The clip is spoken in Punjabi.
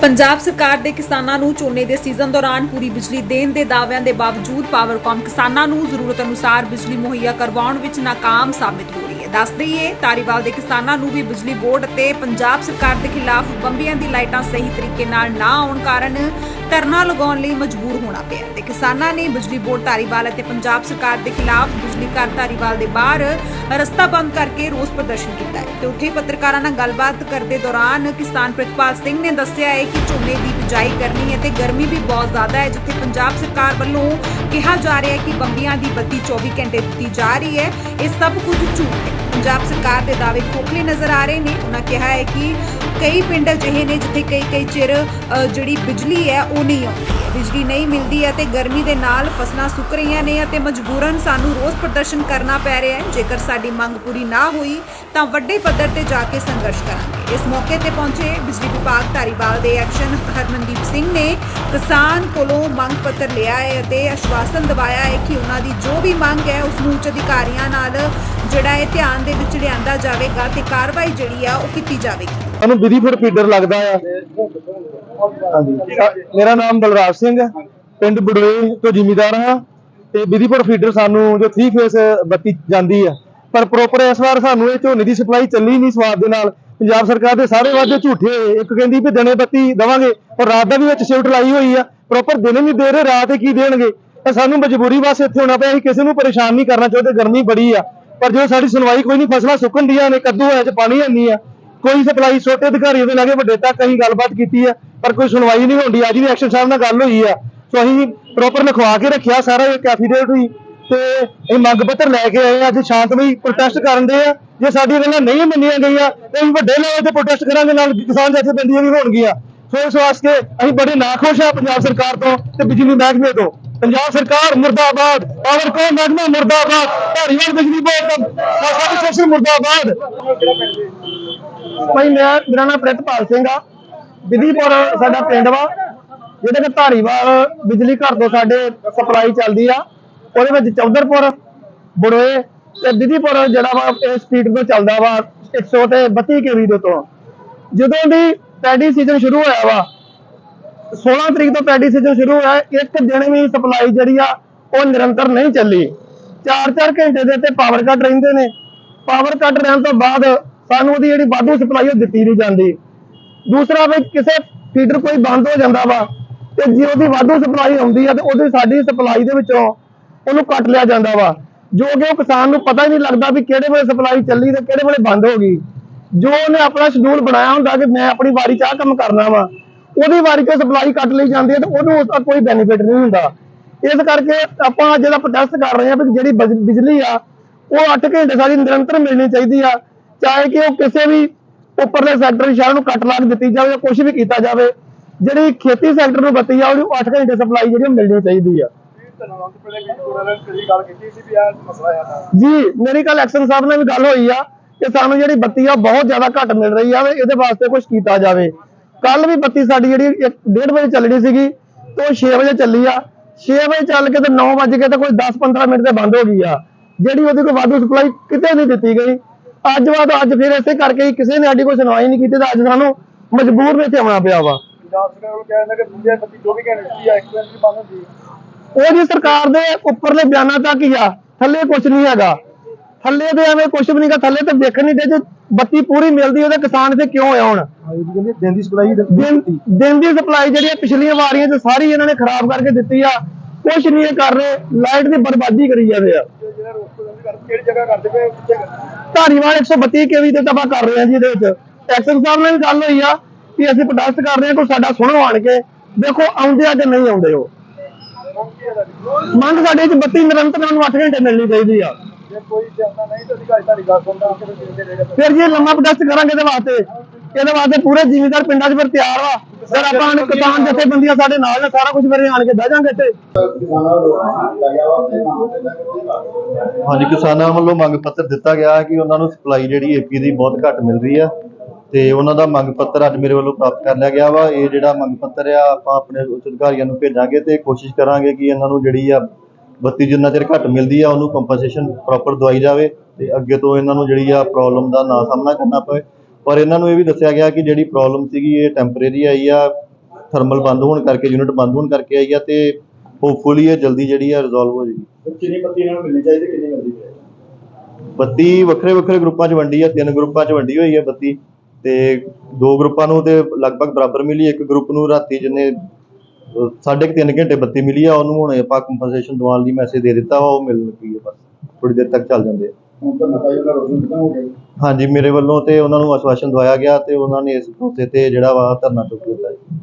ਪੰਜਾਬ ਸਰਕਾਰ ਦੇ ਕਿਸਾਨਾਂ ਨੂੰ ਝੋਨੇ ਦੇ ਸੀਜ਼ਨ ਦੌਰਾਨ ਪੂਰੀ ਬਿਜਲੀ ਦੇਣ ਦੇ ਦਾਅਵਿਆਂ ਦੇ ਬਾਵਜੂਦ ਪਾਵਰਕਾਮ ਕਿਸਾਨਾਂ ਨੂੰ ਜ਼ਰੂਰਤ ਅਨੁਸਾਰ ਬਿਜਲੀ ਮੁਹੱਈਆ ਕਰਵਾਉਣ ਵਿੱਚ ਨਾਕਾਮ ਸਾਬਤ ਹੋ ਦੱਸ ਦਈਏ ਤਾਰੀਵਾਲ ਦੇ ਕਿਸਾਨਾਂ ਨੂੰ ਵੀ ਬਿਜਲੀ ਬੋਰਡ ਅਤੇ ਪੰਜਾਬ ਸਰਕਾਰ ਦੇ ਖਿਲਾਫ ਬੰਬੀਆਂ ਦੀ ਲਾਈਟਾਂ ਸਹੀ ਤਰੀਕੇ ਨਾਲ ਨਾ ਆਉਣ ਕਾਰਨ ਧਰਨਾ ਲਗਾਉਣ ਲਈ ਮਜਬੂਰ ਹੋਣਾ ਪਿਆ ਤੇ ਕਿਸਾਨਾਂ ਨੇ ਬਿਜਲੀ ਬੋਰਡ ਤਾਰੀਵਾਲ ਅਤੇ ਪੰਜਾਬ ਸਰਕਾਰ ਦੇ ਖਿਲਾਫ ਬਿਜਲੀ ਘਰ ਤਾਰੀਵਾਲ ਦੇ ਬਾਹਰ ਰਸਤਾ ਬੰਦ ਕਰਕੇ ਰੋਸ ਪ੍ਰਦਰਸ਼ਨ ਕੀਤਾ ਹੈ। ਤੇ ਉੱਥੇ ਪੱਤਰਕਾਰਾਂ ਨਾਲ ਗੱਲਬਾਤ ਕਰਦੇ ਦੌਰਾਨ ਕਿਸਾਨ ਪ੍ਰਿਤਪਾਲ ਸਿੰਘ ਨੇ ਦੱਸਿਆ ਹੈ ਕਿ ਝੋਨੇ ਦੀ ਬਿਜਾਈ ਕਰਨੀ ਹੈ ਤੇ ਗਰਮੀ ਵੀ ਬਹੁਤ ਜ਼ਿਆਦਾ ਹੈ, ਜਿੱਥੇ ਪੰਜਾਬ ਸਰਕਾਰ ਵੱਲੋਂ ਕਿਹਾ ਜਾ ਰਿਹਾ ਹੈ ਕਿ ਬੰਬੀਆਂ ਦੀ ਬੱਤੀ 24 ਘੰਟੇ ਦਿੱਤੀ ਜਾ ਰਹੀ ਹੈ। ਇਹ ਸਭ ਕੁਝ ਝੂਠ ਹੈ। ਪੰਜਾਬ ਸਰਕਾਰ ਦੇ ਦਾਅਵੇ ਖੋਖਲੇ ਨਜ਼ਰ ਆ ਰਹੇ ਨੇ। ਉਹਨਾਂ ਕਿਹਾ ਹੈ ਕਿ ਕਈ ਪਿੰਡ ਅਜਿਹੇ ਨੇ ਜਿੱਥੇ ਕਈ ਕਈ ਚਿਰ ਜਿਹੜੀ ਬਿਜਲੀ ਹੈ, ਉਹ ਨਹੀਂ ਆਉਂਦੀ ਹੈ। ਬਿਜਲੀ ਨਹੀਂ ਮਿਲਦੀ ਹੈ ਤੇ ਗਰਮੀ ਦੇ ਨਾਲ ਫਸਲਾਂ ਸੁੱਕ ਰਹੀਆਂ ਨੇ ਅਤੇ ਮਜਬੂਰਨ ਸਾਨੂੰ ਰੋਸ ਪ੍ਰਦਰਸ਼ਨ ਕਰਨਾ ਪੈ ਰਿਹਾ ਹੈ। ਜੇਕਰ ਸਾਡੀ ਮੰਗ ਪੂਰੀ ਨਾ ਹੋਈ, ਤਾਂ ਵੱਡੇ ਪੱਧਰ ਤੇ ਜਾ ਕੇ ਸੰਘਰਸ਼ ਕਰਾਂਗੇ। ਇਸ ਮੌਕੇ ਤੇ ਪਹੁੰਚੇ ਬਿਜਲੀ ਵਿਭਾਗ ਧਾਰੀਵਾਲ ਦੇ ਐਕਸ਼ਨ ਹਰਮਨਦੀਪ ਸਿੰਘ ਨੇ ਕਿਸਾਨ ਕੋਲੋਂ ਮੰਗ ਪੱਤਰ ਲਿਆ ਹੈ ਅਤੇ ਆਸ਼ਵਾਸਨ ਦਿਵਾਇਆ ਹੈ ਕਿ ਉਹਨਾਂ ਦੀ ਜੋ ਵੀ ਮੰਗ ਹੈ ਉਸ ਨੂੰ ਉੱਚ ਅਧਿਕਾਰੀਆਂ ਨਾਲ ਜਿਹੜਾ ਹੈ ਧਿਆਨ ਦੇ ਵਿੱਚ ਲਿਆਂਦਾ ਜਾਵੇਗਾ ਤੇ ਕਾਰਵਾਈ ਜਿਹੜੀ ਆ ਉਹ ਕੀਤੀ ਜਾਵੇਗੀ। ਸਾਨੂੰ ਵਿਧੀਪੁਰ ਫੀਡਰ ਲੱਗਦਾ ਆ? ਮੇਰਾ ਨਾਮ ਬਲਰਾਜ ਸਿੰਘ ਹੈ ਪਿੰਡ ਬੜੋਏ ਤੋਂ ਜ਼ਿਮੀਦਾਰ ਹਾਂ ਤੇ ਵਿਧੀਪੁਰ ਫੀਡਰ ਸਾਨੂੰ ਜੋ 3 ਫੇਸ ਬੱਤੀ ਜਾਂਦੀ ਆ। ਪਰ ਪ੍ਰੋਪਰ ਇਸ ਵਾਰ ਸਾਨੂੰ ਇਹ ਝੋਨੇ ਦੀ ਸਪਲਾਈ ਚੱਲੀ ਨਹੀਂ ਸਵਾਦ ਦੇ ਨਾਲ। ਪੰਜਾਬ ਸਰਕਾਰ ਦੇ ਸਾਰੇ ਵਾਅਦੇ ਝੂਠੇ ਇੱਕ ਕਹਿੰਦੀ ਵੀ ਦਿਨੇ ਬੱਤੀ ਦਵਾਂਗੇ ਔਰ ਰਾਤ ਦਾ ਵੀ ਵਿੱਚ ਸ਼ਿਫਟ ਲਾਈ ਹੋਈ ਆ। ਪ੍ਰੋਪਰ ਦਿਨੇ ਨਹੀਂ ਦੇ ਰਹੇ, ਰਾਤ ਹੀ ਕੀ ਦੇਣਗੇ? ਤਾਂ ਸਾਨੂੰ ਮਜਬੂਰੀ ਵਾਸਤੇ ਇੱਥੇ ਹੋਣਾ ਪਿਆ, ਅਸੀਂ ਕਿਸੇ ਨੂੰ ਪਰੇਸ਼ਾਨ ਨਹੀਂ ਕਰਨਾ ਚਾਹੁੰਦੇ, ਗਰਮੀ ਬੜੀ ਆ। ਪਰ ਜੋ ਸਾਡੀ ਸੁਣਵਾਈ ਕੋਈ ਨਹੀਂ, ਫਸਲਾਂ ਸੁੱਕਣ ਦੀਆਂ ਨੇ, ਕੱਦੂ ਹੈ ਚ, ਪਾਣੀ ਹੈ ਨਹੀਂ ਆ। ਕੋਈ ਸਪਲਾਈ ਛੋਟੇ ਅਧਿਕਾਰੀਆਂ ਦੇ ਲਾਗੇ ਵੱਡੇ ਤੱਕ ਅਸੀਂ ਗੱਲਬਾਤ ਕੀਤੀ ਹੈ ਪਰ ਕੋਈ ਸੁਣਵਾਈ ਨਹੀਂ ਹੁੰਦੀ ਅੱਜ ਵੀ ਐਕਸ਼ਨ ਸਾਹਿਬ ਨਾਲ ਗੱਲ ਹੋਈ ਆ। ਸੋ ਅਸੀਂ ਪ੍ਰੋਪਰ ਲਿਖਵਾ ਕੇ ਰੱਖਿਆ ਸਾਰਾ ਇਹ ਕੈਫੀਡੇਟ ਹੋਈ ਤੇ ਇਹ ਮੰਗ ਪੱਤਰ ਲੈ ਕੇ ਆਏ ਆ, ਅੱਜ ਸ਼ਾਂਤਮਈ ਪ੍ਰੋਟੈਸਟ ਕਰਨ ਦੇ ਆ। ਜੇ ਸਾਡੀਆਂ ਗੱਲਾਂ ਨਹੀਂ ਮੰਨੀਆਂ ਗਈਆਂ ਤੇ ਅਸੀਂ ਵੱਡੇ ਲੈਵਲ ਤੇ ਪ੍ਰੋਟੈਸਟ ਕਰਾਂਗੇ ਨਾਲ ਕਿਸਾਨ ਜਥੇਬੰਦੀਆਂ ਵੀ ਹੋਣਗੀਆਂ। ਸੋ ਇਸ ਵਾਸਤੇ ਅਸੀਂ ਬੜੇ ਨਾਖੁਸ਼ ਆ ਪੰਜਾਬ ਸਰਕਾਰ ਤੋਂ ਤੇ ਬਿਜਲੀ ਮਹਿਕਮੇ ਤੋਂ। ਪੰਜਾਬ ਸਰਕਾਰ ਮੁਰਦਾਬਾਦ ਪਾਵਰਕਾਮ ਮਹਿਕਮਾ ਮੁਰਦਾਬਾਦ ਧਾਰੀਵਾਲ ਬਿਜਲੀ ਬੋਰਡ ਸਾਡੀ ਸੈਸ਼ਨ ਮੁਰਦਾਬਾਦ। ਭਾਈ ਮੈਂ ਮੇਰਾ ਨਾਮ ਪ੍ਰਿਤਪਾਲ ਸਿੰਘ ਆ। ਵਿਧੀਪੁਰ ਸਾਡਾ ਪਿੰਡ ਵਾ ਜਿਹੜਾ ਕਿ ਧਾਰੀਵਾਲ ਬਿਜਲੀ ਘਰ ਤੋਂ ਸਾਡੇ ਸਪਲਾਈ ਚੱਲਦੀ ਆ। ਉਹਦੇ ਵਿੱਚ ਚੌਧਰਪੁਰ, ਬੜੋਏ ਤੇ ਵਿਧੀਪੁਰ ਜਿਹੜਾ ਵਾ ਇਹ ਸਪੀਡ ਤੋਂ ਚੱਲਦਾ ਵਾ 100 ਤੇ 32 ਕੇਵੀ ਦੇ ਤੋਂ ਜਦੋਂ ਦੀ ਪੈਡੀ ਸੀਜ਼ਨ ਸ਼ੁਰੂ ਹੋਇਆ ਵਾ 16 ਤਰੀਕ ਤੋਂ ਪੈਡੀ ਸੀਜ਼ਨ ਸ਼ੁਰੂ ਹੋਇਆ, ਇੱਕ ਦਿਨ ਵੀ ਸਪਲਾਈ ਜਿਹੜੀ ਆ ਉਹ ਨਿਰੰਤਰ ਨਹੀਂ ਚੱਲੀ। 4-4 ਘੰਟੇ ਦੇ ਤੇ ਪਾਵਰ ਕੱਟ ਰਹਿੰਦੇ ਨੇ। ਪਾਵਰ ਕੱਟ ਰਹਿਣ ਤੋਂ ਬਾਅਦ ਸਾਨੂੰ ਉਹਦੀ ਜਿਹੜੀ ਵਾਧੂ ਸਪਲਾਈ ਉਹ ਦਿੱਤੀ ਨਹੀਂ ਜਾਂਦੀ। ਦੂਸਰਾ ਵੀ ਕਿਸੇ ਫੀਡਰ ਕੋਈ ਬੰਦ ਹੋ ਜਾਂਦਾ ਵਾ ਤੇ ਜੇ ਉਹਦੀ ਵਾਧੂ ਸਪਲਾਈ ਆਉਂਦੀ ਆ ਤੇ ਉਹਦੀ ਸਾਡੀ ਸਪਲਾਈ ਦੇ ਵਿੱਚੋਂ ਉਹਨੂੰ ਕੱਟ ਲਿਆ ਜਾਂਦਾ ਵਾ। ਜੋ ਕਿ ਉਹ ਕਿਸਾਨ ਨੂੰ ਪਤਾ ਹੀ ਨਹੀਂ ਲੱਗਦਾ ਵੀ ਕਿਹੜੇ ਵੇਲੇ ਸਪਲਾਈ ਚੱਲੀ ਤੇ ਕਿਹੜੇ ਵੇਲੇ ਬੰਦ ਹੋ ਗਈ। ਜੋ ਉਹਨੇ ਆਪਣਾ ਸ਼ਡਿਊਲ ਬਣਾਇਆ ਹੁੰਦਾ ਕਿ ਮੈਂ ਆਪਣੀ ਵਾਰੀ 'ਚ ਆਹ ਕੰਮ ਕਰਨਾ ਵਾ, ਉਹਦੀ ਵਾਰੀ 'ਚ ਸਪਲਾਈ ਕੱਟ ਲਈ ਜਾਂਦੀ ਹੈ ਤੇ ਉਹਨੂੰ ਉਸ ਦਾ ਕੋਈ ਬੈਨੀਫਿਟ ਨਹੀਂ ਹੁੰਦਾ। ਇਸ ਕਰਕੇ ਆਪਾਂ ਜਿਹੜਾ ਪ੍ਰੋਟੈਸਟ ਕਰ ਰਹੇ ਹਾਂ ਵੀ ਜਿਹੜੀ ਬਜ- ਬਿਜਲੀ ਆ, ਉਹ 8 ਘੰਟੇ ਸਾਡੀ ਨਿਰੰਤਰ ਮਿਲਣੀ ਚਾਹੀਦੀ ਆ। ਚਾਹੇ ਕਿ ਉਹ ਕਿਸੇ ਵੀ ਉੱਪਰਲੇ ਸੈਕਟਰ ਸ਼ਹਿਰ ਨੂੰ ਕੱਟ ਲਾ ਕੇ ਦਿੱਤੀ ਜਾਵੇ ਜਾਂ ਕੁਝ ਵੀ ਕੀਤਾ ਜਾਵੇ, ਜਿਹੜੀ ਖੇਤੀ ਸੈਕਟਰ ਨੂੰ ਬੱਤੀ ਆ ਉਹਨੂੰ 8 ਘੰਟੇ ਸਪਲਾਈ ਜਿਹੜੀ ਮਿਲਣੀ ਚਾਹੀਦੀ ਆ। ਜੀ, ਮੇਰੀ ਕੱਲ ਐਕਸ਼ਨ ਸਾਹਿਬ ਨਾਲ ਵੀ ਗੱਲ ਹੋਈ ਆ ਕਿ ਸਾਨੂੰ ਜਿਹੜੀ ਬੱਤੀ ਆ ਬਹੁਤ ਜ਼ਿਆਦਾ ਘੱਟ ਮਿਲ ਰਹੀ ਆ ਇਹਦੇ ਵਾਸਤੇ ਕੁਝ ਕੀਤਾ ਜਾਵੇ। ਕੱਲ ਵੀ ਬੱਤੀ ਸਾਡੀ ਜਿਹੜੀ 1:30 ਵਜੇ ਚੱਲਣੀ ਸੀਗੀ ਤੇ ਉਹ 6 ਵਜੇ ਚੱਲੀ ਆ। 6 ਵਜੇ ਚੱਲ ਕੇ ਤੇ 9 ਵਜੇ ਕੇ ਤੇ ਕੋਈ 10-15 ਮਿੰਟ ਤੇ ਬੰਦ ਹੋ ਗਈ ਆ। ਜਿਹੜੀ ਉਹਦੀ ਕੋਈ ਵਾਧੂ ਸਪਲਾਈ ਕਿਤੇ ਨਹੀਂ ਦਿੱਤੀ ਗਈ। ਅੱਜ ਬਾਅਦ ਅੱਜ ਫਿਰ ਇਸੇ ਕਰਕੇ ਕਿਸੇ ਨੇ ਸਾਡੀ ਕੋਈ ਸੁਣਵਾਈ ਨਹੀਂ ਕੀਤੀ ਤਾਂ ਅੱਜ ਸਾਨੂੰ ਮਜਬੂਰ ਵਿੱਚ ਆਉਣਾ ਪਿਆ ਵਾ। ਪੰਜਾਬ ਨੂੰ ਉਹ ਜੀ ਸਰਕਾਰ ਦੇ ਉੱਪਰਲੇ ਬਿਆਨਾਂ ਤੱਕ ਹੀ ਆ ਥੱਲੇ ਕੁਝ ਨਹੀਂ ਹੈਗਾ। ਥੱਲੇ ਤੇ ਐਵੇਂ ਕੁਝ ਵੀ ਨਹੀਂਗਾ ਥੱਲੇ ਤੇ ਦੇਖਣ ਨਹੀਂ ਦੇ ਜੇ ਬੱਤੀ ਪੂਰੀ ਮਿਲਦੀ ਉਹਦੇ ਕਿਸਾਨ ਤੇ ਕਿਉਂ ਆ ਹੁਣ? ਦਿਨ ਦੀ ਸਪਲਾਈ ਦਿਨ ਦੀ ਸਪਲਾਈ ਜਿਹੜੀ ਪਿਛਲੀਆਂ ਵਾਰੀਆਂ 'ਚ ਸਾਰੀ ਇਹਨਾਂ ਨੇ ਖਰਾਬ ਕਰਕੇ ਦਿੱਤੀ ਆ। ਕੁਝ ਨਹੀਂ ਇਹ ਕਰ ਰਹੇ ਲਾਈਟ ਦੀ ਬਰਬਾਦੀ ਕਰੀ ਜਾਂਦੇ ਆ। ਧਾਰੀਵਾਲ 132 ਕੇਵੀ ਤੇ ਤਬਾ ਕਰ ਰਹੇ ਆ ਜੀ ਇਹਦੇ ਵਿੱਚ। ਐਕਸ਼ਨ ਸਾਹਿਬ ਨਾਲ ਗੱਲ ਹੋਈ ਆ ਕਿ ਅਸੀਂ ਪ੍ਰੋਟੈਸਟ ਕਰ ਰਹੇ ਹਾਂ ਕੋਈ ਸਾਡਾ ਸੁਣੋ ਆਣ ਕੇ। ਦੇਖੋ ਆਉਂਦੇ ਆ ਕਿ ਨਹੀਂ ਆਉਂਦੇ ਉਹ। ਮੰਗ ਸਾਡੇ ਚ ਬੱਤੀ ਨਿਰੰਤਰ ਨੂੰ 8 ਘੰਟੇ ਮਿਲਣੀ ਚਾਹੀਦੀ ਆ। ਫਿਰ ਜੇ ਲੰਮਾ ਪ੍ਰੋਟੈਸਟ ਕਰਾਂਗੇ ਇਹਦੇ ਵਾਸਤੇ। ਇਹਦੇ ਵਾਸਤੇ ਪੂਰੇ ਜ਼ਿਮੀਦਾਰ ਪਿੰਡਾਂ 'ਚ ਫਿਰ ਤਿਆਰ ਵਾ। ਫਿਰ ਆਪਾਂ ਨੇ ਕਿਸਾਨ ਜਥੇਬੰਦੀਆਂ ਸਾਡੇ ਨਾਲ ਨੇ ਸਾਰਾ ਕੁਝ ਫਿਰ ਆਣ ਕੇ ਬਹਿ ਜਾਾਂਗੇ ਇੱਥੇ। ਹਾਂਜੀ ਕਿਸਾਨਾਂ ਵੱਲੋਂ ਮੰਗ ਪੱਤਰ ਦਿੱਤਾ ਗਿਆ ਹੈ ਕਿ ਉਹਨਾਂ ਨੂੰ ਸਪਲਾਈ ਜਿਹੜੀ ਏਪੀ ਦੀ ਬਹੁਤ ਘੱਟ ਮਿਲ ਰਹੀ ਆ। ਤੇ ਉਹਨਾਂ ਦਾ ਮੰਗ ਪੱਤਰ ਅੱਜ ਮੇਰੇ ਵੱਲੋਂ ਪ੍ਰਾਪਤ ਕਰ ਲਿਆ ਗਿਆ ਵਾ। ਇਹ ਜਿਹੜਾ ਮੰਗ ਪੱਤਰ ਆ ਆਪਾਂ ਆਪਣੇ ਉੱਚ ਅਧਿਕਾਰੀਆਂ ਨੂੰ ਭੇਜਾਂਗੇ ਤੇ ਕੋਸ਼ਿਸ਼ ਕਰਾਂਗੇ ਕਿ ਇਹਨਾਂ ਨੂੰ ਜਿਹੜੀ ਆ ਬੱਤੀ ਜਿੰਨਾ ਚਿਰ ਘੱਟ ਮਿਲਦੀ ਆ ਉਹਨੂੰ ਕੰਪਨਸੇਸ਼ਨ ਪ੍ਰੋਪਰ ਦਵਾਈ ਜਾਵੇ ਤੇ ਅੱਗੇ ਤੋਂ ਇਹਨਾਂ ਨੂੰ ਜਿਹੜੀ ਆ ਪ੍ਰੋਬਲਮ ਦਾ ਨਾ ਸਾਹਮਣਾ ਕਰਨਾ ਪਵੇ। ਪਰ ਇਹਨਾਂ ਨੂੰ ਇਹ ਵੀ ਦੱਸਿਆ ਗਿਆ ਕਿ ਜਿਹੜੀ ਪ੍ਰੋਬਲਮ ਸੀਗੀ ਇਹ ਟੈਂਪਰੇਰੀ ਆਈ ਆ ਥਰਮਲ ਬੰਦ ਹੋਣ ਕਰਕੇ ਯੂਨਿਟ ਬੰਦ ਹੋਣ ਕਰਕੇ ਆਈ ਆ ਤੇ ਹੋਪਫੁਲੀ ਇਹ ਜਲਦੀ ਜਿਹੜੀ ਆ ਰਿਜ਼ੋਲਵ ਹੋ ਜਾਏਗੀ। ਕਿੰਨੀ ਬੱਤੀ ਇਹਨਾਂ ਨੂੰ ਮਿਲਣੀ ਚਾਹੀਦੀ ਕਿੰਨੀ ਮਿਲਦੀ ਹੈ ਬੱਤੀ ਵੱਖਰੇ ਵੱਖਰੇ ਗਰੁੱਪਾਂ 'ਚ ਵੰਡੀ ਆ ਤਿੰਨ ਗਰੁੱਪਾਂ 'ਚ ਵੰਡੀ ਹੋਈ ਆ ਬੱਤੀ। ਤੇ ਦੋ ਗਰੁੱਪਾਂ ਨੂੰ ਤੇ ਲਗਭਗ ਬਰਾਬਰ ਮਿਲੀ। ਇੱਕ ਗਰੁੱਪ ਨੂੰ ਰਾਤੀ ਜਿੰਨੇ ਸਾਢੇ ਕੁ ਤਿੰਨ ਘੰਟੇ ਬੱਤੀ ਮਿਲੀ ਆ ਉਹਨੂੰ ਹੁਣ ਆਪਾਂ ਕੰਪਨਸੇਸ਼ਨ ਦਿਵਾਉਣ ਲਈ ਮੈਸੇਜ ਦੇ ਦਿੱਤਾ ਵਾ ਉਹ ਮਿਲਣ ਲੱਗੀ ਆ ਬਸ। ਥੋੜੀ ਦੇਰ ਤੱਕ ਚੱਲ ਜਾਂਦੇ ਆ। ਹੋ ਹਾਂਜੀ ਮੇਰੇ ਵੱਲੋਂ ਤੇ ਉਹਨਾਂ ਨੂੰ ਆਸ਼ਵਾਸਨ ਦਵਾਇਆ ਗਿਆ ਤੇ ਉਹਨਾਂ ਨੇ ਇਸ ਮੌਕੇ ਤੇ ਜਿਹੜਾ ਵਾ ਧਰਨਾ ਚੁੱਕ ਦਿੱਤਾ ਜੀ।